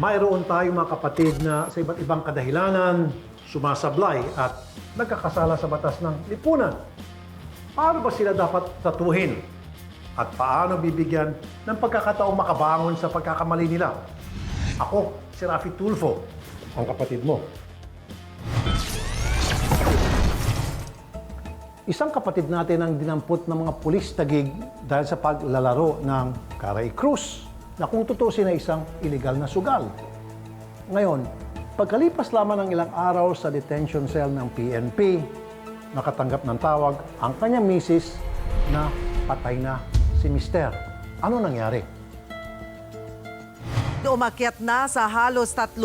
mayroon tayong mga kapatid na sa iba't ibang kadahilanan sumasablay at nagkakasala sa batas ng lipunan. Paano ba sila dapat tatuhin? At paano bibigyan ng pagkakataong makabangon sa pagkakamali nila? Ako, si Rafi Tulfo, ang kapatid mo. Isang kapatid natin ang dinampot ng mga pulis tagig dahil sa paglalaro ng Caray Cruz na kung tutusin ay isang illegal na sugal. Ngayon, pagkalipas lamang ng ilang araw sa detention cell ng PNP, nakatanggap ng tawag ang kanyang misis na patay na si Mister. Ano nangyari? Umakyat na sa halos 30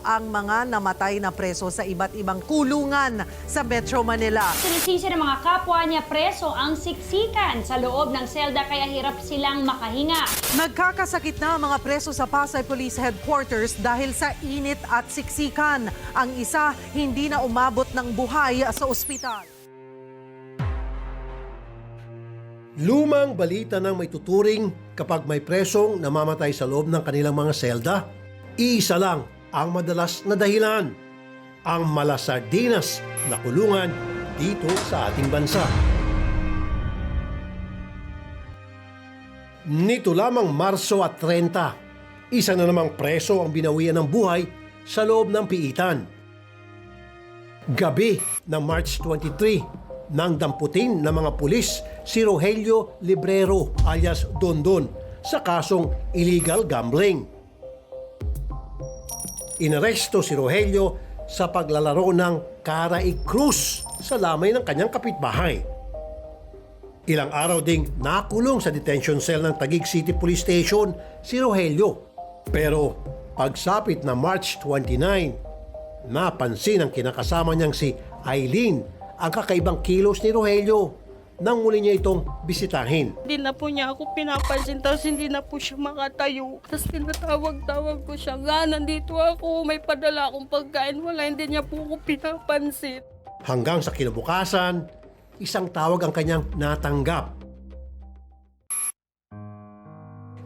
ang mga namatay na preso sa iba't ibang kulungan sa Metro Manila. Sinisisi ng mga kapwa niya preso ang siksikan sa loob ng selda kaya hirap silang makahinga. Nagkakasakit na ang mga preso sa Pasay Police Headquarters dahil sa init at siksikan. Ang isa hindi na umabot ng buhay sa ospital. Lumang balita ng may tuturing kapag may presong namamatay sa loob ng kanilang mga selda, iisa lang ang madalas na dahilan. Ang malasardinas na kulungan dito sa ating bansa. Nito lamang Marso at 30, isa na namang preso ang binawian ng buhay sa loob ng piitan. Gabi ng March 23, nang damputin ng mga pulis si Rogelio Librero alias Dondon sa kasong illegal gambling. Inaresto si Rogelio sa paglalaro ng Caray Cruz sa lamay ng kanyang kapitbahay. Ilang araw ding nakulong sa detention cell ng Taguig City Police Station si Rogelio. Pero pagsapit na March 29, napansin ng kinakasama niyang si Eileen ang kakaibang kilos ni Rogelio nang muli niya itong bisitahin. Hindi na po niya ako pinapansin, tapos hindi na po siya makatayo. Tapos tinatawag-tawag ko siya, nga, nandito ako, may padala akong pagkain. Wala, hindi niya po ako pinapansin. Hanggang sa kinabukasan, isang tawag ang kanyang natanggap.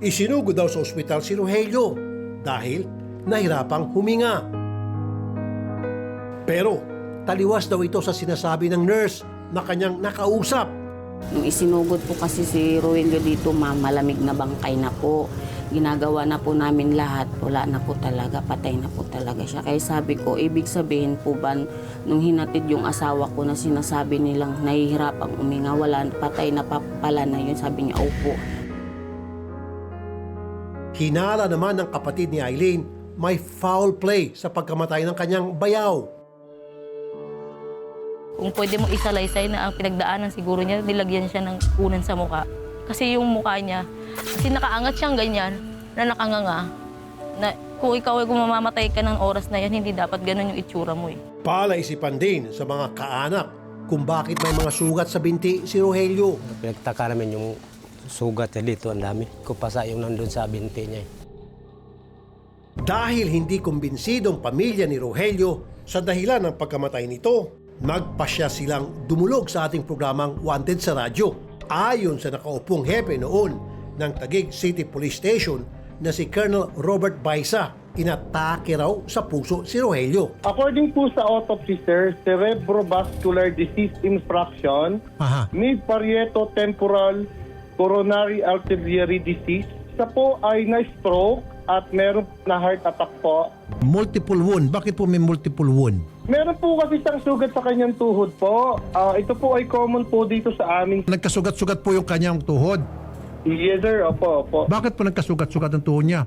Isinugod daw sa ospital si Rogelio dahil nahirapang huminga. Pero taliwas daw ito sa sinasabi ng nurse na kanyang nakausap. Nung isinugod po kasi si Roelio dito, ma'am, malamig na bangkay na po. Ginagawa na po namin lahat. Wala na po talaga, patay na po talaga siya. Kaya sabi ko, ibig sabihin po ba, nung hinatid yung asawa ko na sinasabi nilang nahihirapang uminga, wala, patay na pa pala na yun. Sabi niya, opo. Hinala naman ng kapatid ni Eileen may foul play sa pagkamatay ng kanyang bayaw. Kung pwede mo isalaysay na ang pinagdaanan siguro niya, nilagyan siya ng punan sa muka. Kasi yung mukha niya, kasi nakaangat siyang ganyan, na nakanganga, na kung ikaw ay kung mamamatay ka ng oras na yan, hindi dapat ganun yung itsura mo eh. Palaisipan din sa mga kaanak kung bakit may mga sugat sa binti si Rogelio. Pinagtaka namin yung sugat niya dito, ang dami. Kupasa yung nandun sa binti niya. eh. Dahil hindi kumbinsidong pamilya ni Rogelio sa dahilan ng pagkamatay nito, nagpasya silang dumulog sa ating programang Wanted sa Radyo. Ayon sa nakaupong hepe noon ng Taguig City Police Station na si Colonel Robert Baisa, inatake raw sa puso si Rogelio. According po sa autopsy, sir, cerebrovascular disease infraction, Aha. mid-parieto temporal coronary artery disease. Sa po ay na-stroke at meron na heart attack po. Multiple wound. Bakit po may multiple wound? Meron po kasi siyang sugat sa kanyang tuhod po. Ah, ito po ay common po dito sa amin. Nagkasugat-sugat po yung kanyang tuhod. Yes, sir. Opo, opo. Bakit po nagkasugat-sugat ang tuhod niya?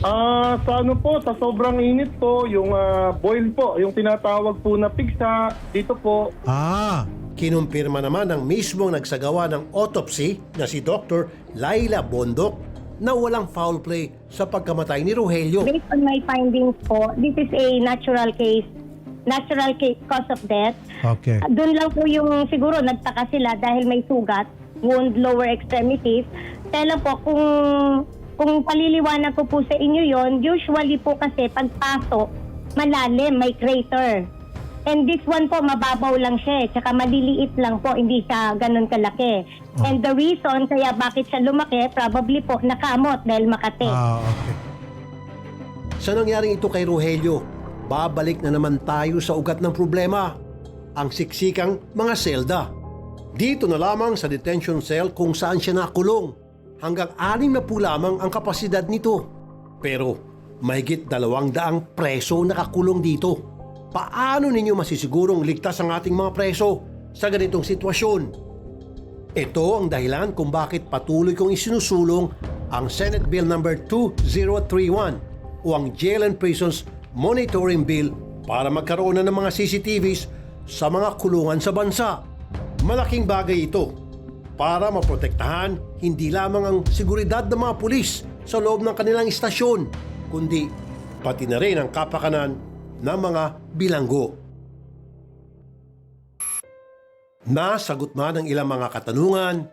Ah, sa ano po, sa sobrang init po, yung ah, boil po, yung tinatawag po na pigsa, dito po, Ah, Kinumpirma naman ng mismong nagsagawa ng autopsy na si Dr. Laila Bondok na walang foul play sa pagkamatay ni Rogelio. Based on my findings po, this is a natural case, natural case cause of death. okay. Uh, Doon lang po yung siguro nagtaka sila dahil may sugat, wound lower extremities. Kaya lang po kung kung paliliwanag ko po sa inyo yon, usually po kasi pagpasok, malalim, may crater. And this one po, mababaw lang siya eh. Tsaka maliliit lang po, hindi siya ganun kalaki. And the reason kaya bakit siya lumaki, probably po nakamot dahil makati. Ah, okay. Sa nangyaring ito kay Rogelio, babalik na naman tayo sa ugat ng problema, ang siksikang mga selda. Dito na lamang sa detention cell kung saan siya nakulong. Hanggang anim na po lamang ang kapasidad nito. Pero mahigit dalawang daang preso nakakulong dito. Paano ninyo masisigurong ligtas ang ating mga preso sa ganitong sitwasyon? Ito ang dahilan kung bakit patuloy kong isinusulong ang Senate Bill number 2031 o ang Jail and Prisons Monitoring Bill para magkaroon na ng mga CCTVs sa mga kulungan sa bansa. Malaking bagay ito para maprotektahan hindi lamang ang seguridad ng mga pulis sa loob ng kanilang istasyon, kundi pati na rin ang kapakanan ng mga bilanggo. Nasagot man ang ilang mga katanungan,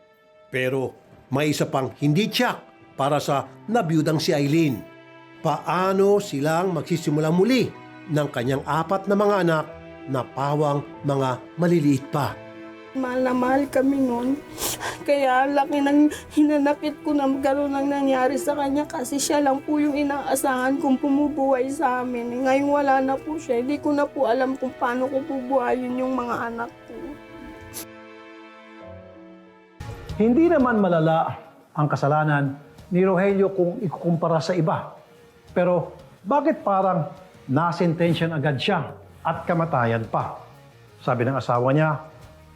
pero may isa pang hindi tiyak para sa nabiyudang si Eileen. Paano silang magsisimula muli ng kanyang apat na mga anak na pawang mga maliliit pa? Mahal na mahal kami noon. Kaya laki ng hinanakit ko na magkaroon ng nangyari sa kanya kasi siya lang po yung inaasahan kong pumubuhay sa amin. Ngayon wala na po siya. Hindi ko na po alam kung paano ko bubuhayin yung mga anak ko. Hindi naman malala ang kasalanan ni Rogelio kung ikukumpara sa iba. Pero bakit parang nasintensyon agad siya at kamatayan pa? Sabi ng asawa niya,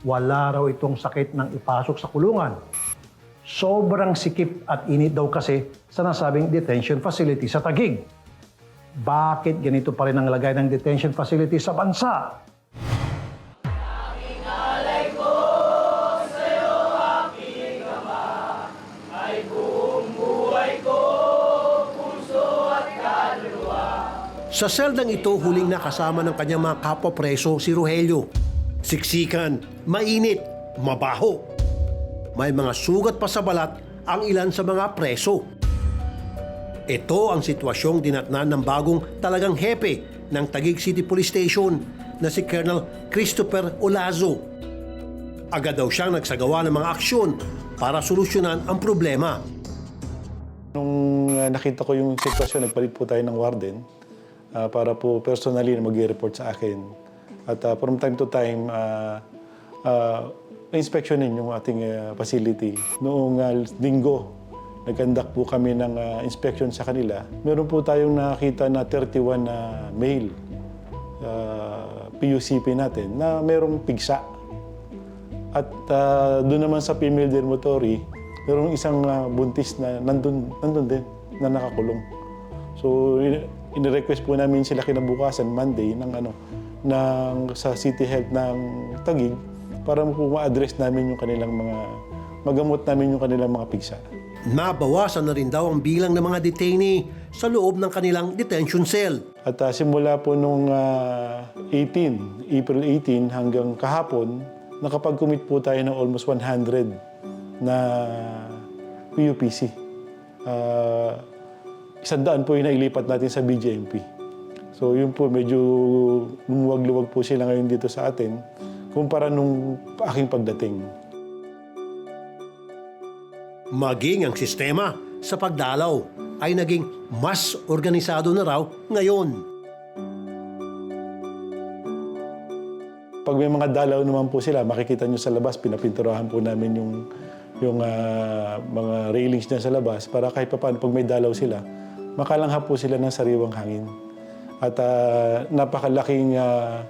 wala raw itong sakit ng ipasok sa kulungan. Sobrang sikip at init daw kasi sa nasabing detention facility sa Tagig. Bakit ganito pa rin ang lagay ng detention facility sa bansa? Sa seldang ito, huling nakasama ng kanyang mga kapwa-preso si Rogelio. Siksikan, mainit, mabaho. May mga sugat pa sa balat ang ilan sa mga preso. Ito ang sitwasyong dinatnan ng bagong talagang hepe ng Taguig City Police Station na si Colonel Christopher Olazo. Agad daw siyang nagsagawa ng mga aksyon para solusyonan ang problema. Nung uh, nakita ko yung sitwasyon, nagpalit po tayo ng warden uh, para po personally na mag-report sa akin. At uh, from time to time, uh, uh, inspectionin yung ating uh, facility. Noong uh, linggo, nag-conduct po kami ng uh, inspection sa kanila. Meron po tayong nakita na 31 na male uh, PUCP natin na merong pigsa. At uh, doon naman sa female dormitory, merong isang uh, buntis na nandun, nandun din, na nakakulong. So, inirequest po namin sila kinabukasan, Monday, ng ano, ng, sa City Health ng Taguig para po ma-address namin yung kanilang mga, magamot namin yung kanilang mga pigsa. Nabawasan na rin daw ang bilang ng mga detainee sa loob ng kanilang detention cell. At uh, simula po nung uh, 18, April 18 hanggang kahapon, nakapag-commit po tayo ng almost 100 na PUPC. Uh, isang daan po yung nailipat natin sa BJMP. So yun po, medyo lumuwag-luwag po sila ngayon dito sa atin kumpara nung aking pagdating. Maging ang sistema sa pagdalaw ay naging mas organisado na raw ngayon. Pag may mga dalaw naman po sila, makikita nyo sa labas, pinapinturahan po namin yung, yung ah, mga railings niya sa labas para kahit pa paano, pag may dalaw sila, makalangha po sila ng sariwang hangin. At ah, napakalaking ah,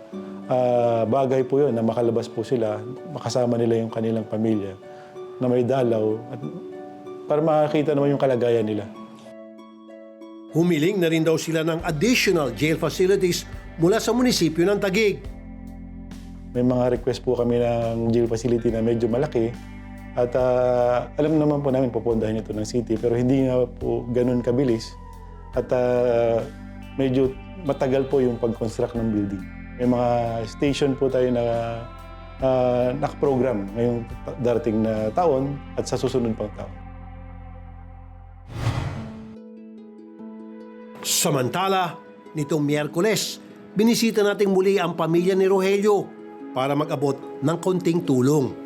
ah, bagay po yun na makalabas po sila, makasama nila yung kanilang pamilya na may dalaw at para makakita naman yung kalagayan nila. Humiling na rin daw sila ng additional jail facilities mula sa munisipyo ng Taguig. May mga request po kami ng jail facility na medyo malaki. At ah, alam naman po namin pupundahin ito ng city pero hindi nga po ganun kabilis. At ah, medyo matagal po yung pag-construct ng building. May mga station po tayo na uh, nakaprogram ngayong darating na taon at sa susunod pang taon. Samantala, nitong Miyerkules, binisita natin muli ang pamilya ni Rogelio para mag-abot ng konting tulong.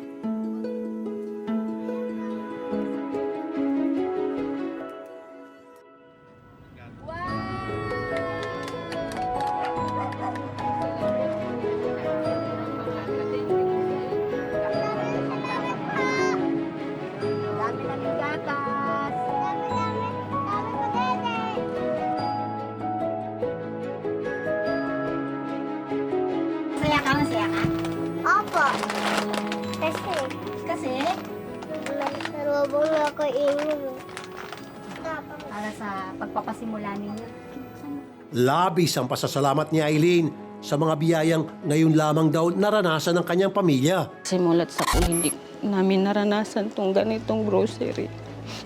Masaya ka? Masaya ka? Opo. Kasi? Kasi? Narubong na ako ingin. Para sa pagpapasimula ninyo. Labis ang pasasalamat ni Eileen sa mga biyayang ngayon lamang daw naranasan ng kanyang pamilya. Simulat sa po, hindi namin naranasan tong ganitong grocery.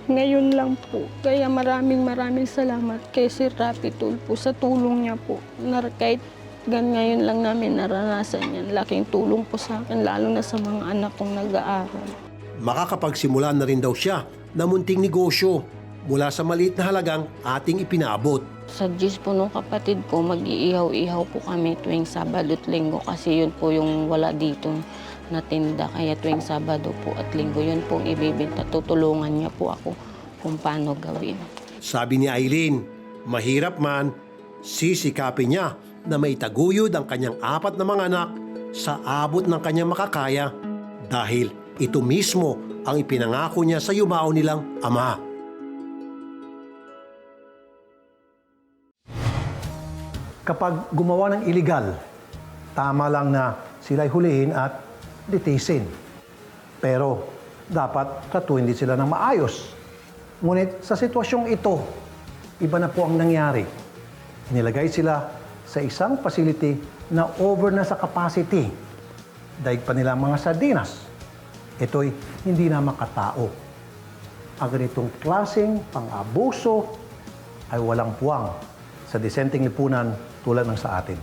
Ngayon lang po. Kaya maraming maraming salamat kay Sir Rapi Tulpo sa tulong niya po. Na kahit gan ngayon lang namin naranasan yan. Laking tulong po sa akin, lalo na sa mga anak kong nag-aaral. Makakapagsimula na rin daw siya na munting negosyo mula sa maliit na halagang ating ipinaabot. Sa Diyos po nung kapatid ko, mag-iihaw-ihaw po kami tuwing Sabado at Linggo kasi yun po yung wala dito na tinda. Kaya tuwing Sabado po at Linggo, yun pong ibibenta. Tutulungan niya po ako kung paano gawin. Sabi ni Eileen, mahirap man, sisikapin niya na may taguyod ang kanyang apat na mga anak sa abot ng kanyang makakaya dahil ito mismo ang ipinangako niya sa yumao nilang ama. Kapag gumawa ng illegal, tama lang na sila'y hulihin at litisin. Pero dapat tratuhin din sila ng maayos. Ngunit sa sitwasyong ito, iba na po ang nangyari. Inilagay sila sa isang facility na over na sa capacity. Daig pa nila mga sardinas. Ito'y hindi na makatao. Ang ganitong klaseng pang-abuso ay walang puwang sa disenteng lipunan tulad ng sa atin.